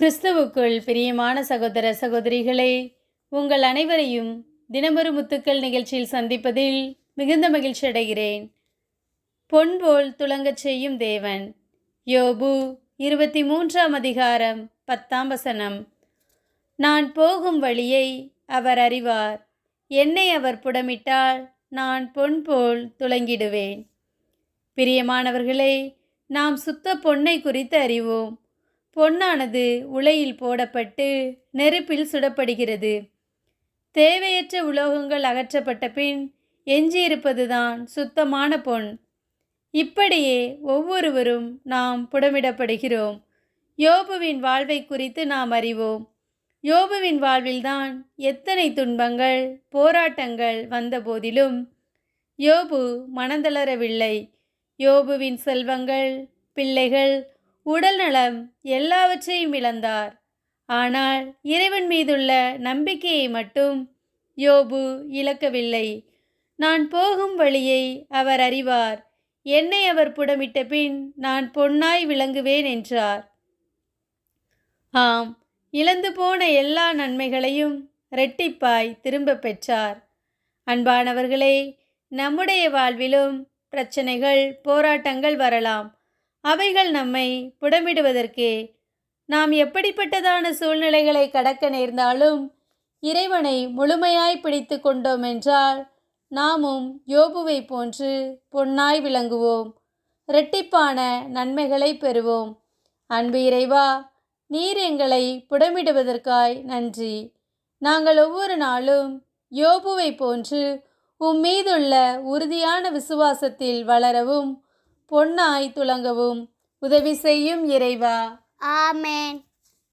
கிறிஸ்துவுக்குள் பிரியமான சகோதர சகோதரிகளே உங்கள் அனைவரையும் தினமொரு முத்துக்கள் நிகழ்ச்சியில் சந்திப்பதில் மிகுந்த மகிழ்ச்சி அடைகிறேன். பொன்போல் துலங்கச் செய்யும் தேவன். யோபு இருபத்தி மூன்றாம் அதிகாரம் பத்தாம் வசனம். நான் போகும் வழியை அவர் அறிவார். என்னை அவர் புடமிட்டால் நான் பொன் போல் துலங்கிடுவேன் பிரியமானவர்களே நாம் சுத்த பொன்னை குறித்து அறிவோம். பொன்னானது உலையில் போடப்பட்டு நெருப்பில் சுடப்படுகிறது. தேவையற்ற உலோகங்கள் அகற்றப்பட்ட பின் எஞ்சியிருப்பதுதான் சுத்தமான பொன். இப்படியே ஒவ்வொருவரும் நாம் புடமிடப்படுகிறோம். யோபுவின் வாழ்வை குறித்து நாம் அறிவோம். யோபுவின் வாழ்வில்தான் எத்தனை துன்பங்கள் போராட்டங்கள் வந்தபோதிலும் யோபு மனந்தளரவில்லை. யோபுவின் செல்வங்கள் பிள்ளைகள் உடல்நலம் எல்லாவற்றையும் இழந்தார். ஆனால் இறைவன் மீதுள்ள நம்பிக்கையை மட்டும் யோபு இழக்கவில்லை. நான் போகும் வழியை அவர் அறிவார். என்னை அவர் புடமிட்ட பின் நான் பொன்னாய் விளங்குவேன் என்றார். ஆம் இழந்து போன எல்லா நன்மைகளையும் இரட்டிப்பாய் திரும்ப பெற்றார். அன்பானவர்களே நம்முடைய வாழ்விலும் பிரச்சனைகள் போராட்டங்கள் வரலாம். அவைகள் நம்மை புடமிடுவதற்கே. நாம் எப்படிப்பட்டதான சூழ்நிலைகளை கடக்க நேர்ந்தாலும் இறைவனை முழுமையாய் பிடித்து கொண்டோம் என்றால் நாமும் யோபுவை போன்று பொன்னாய் விளங்குவோம். இரட்டிப்பான நன்மைகளை பெறுவோம். அன்பு இறைவா நீர் எங்களை புடமிடுவதற்காய் நன்றி. நாங்கள் ஒவ்வொரு நாளும் யோபுவை போன்று உம் மீதுள்ள உறுதியான விசுவாசத்தில் வளரவும் பொன்னாய் துலங்கவும் உதவி செய்யும் இறைவா. ஆமேன்.